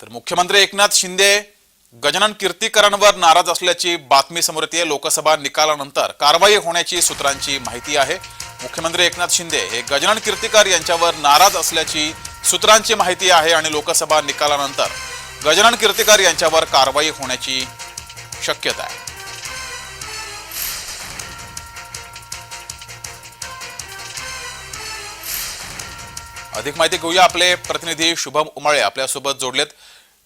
तर मुख्यमंत्री एकनाथ शिंदे गजानन कीर्तीकरांवर नाराज असल्याची बातमी समोर येते. लोकसभा निकालानंतर कारवाई होण्याची सूत्रांची माहिती आहे. मुख्यमंत्री एकनाथ शिंदे हे गजानन कीर्तीकर यांच्यावर नाराज असल्याची सूत्रांची माहिती आहे आणि लोकसभा निकालानंतर गजानन कीर्तीकर यांच्यावर कारवाई होण्याची शक्यता आहे. अधिक माहिती घेऊया आपले प्रतिनिधी शुभम उमाळे आपल्यासोबत जोडलेत.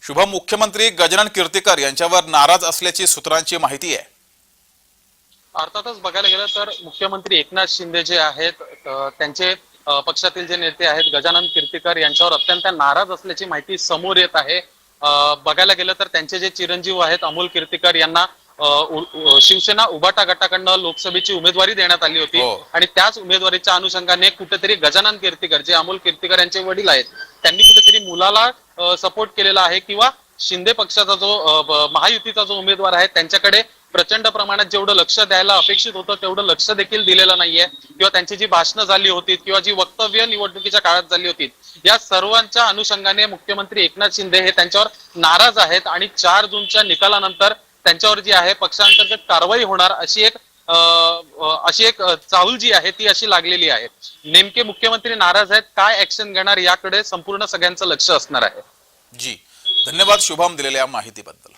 शुभम मुख्यमंत्री गजानन कीर्तीकर यांच्यावर नाराज असल्याची सूत्रांची माहिती आहे. अर्थातच बघायला गेलं तर मुख्यमंत्री एकनाथ शिंदे जे आहेत त्यांचे पक्षातील जे नेते आहेत गजानन कीर्तीकर यांच्यावर अत्यंत नाराज असल्याची माहिती समोर येत आहे. बघायला गेलं तर त्यांचे जे चिरंजीव आहेत अमोल कीर्तीकर यांना शिवसेना उबाटा गटाकडनं लोकसभेची उमेदवारी देण्यात आली होती. हो. आणि त्याच उमेदवारीच्या अनुषंगाने कुठेतरी गजानन कीर्तीकर जे अमोल कीर्तीकर यांचे वडील आहेत त्यांनी कुठेतरी मुलाला सपोर्ट केलेला आहे किंवा शिंदे पक्षाचा जो महायुतीचा जो उमेदवार आहे त्यांच्याकडे प्रचंड प्रमाणात जेवढं लक्ष द्यायला अपेक्षित होतं तेवढं लक्ष देखील दिलेलं नाहीये. किंवा त्यांची जी भाषणं झाली होती किंवा जी वक्तव्य निवडणुकीच्या काळात झाली होती या सर्वांच्या अनुषंगाने मुख्यमंत्री एकनाथ शिंदे हे त्यांच्यावर नाराज आहेत. आणि चार जूनच्या निकालानंतर त्यांच्यावर जी आहे पक्षांतर्गत कारवाई होणार अशी एक अशी एक चाहूल जी आहे ती अशी लागलेली आहे. नेमके मुख्यमंत्री नाराज आहेत काय ऍक्शन घेणार याकडे संपूर्ण सगळ्यांचं लक्ष असणार आहे. जी. धन्यवाद शुभम दिलेल्या माहितीबद्दल.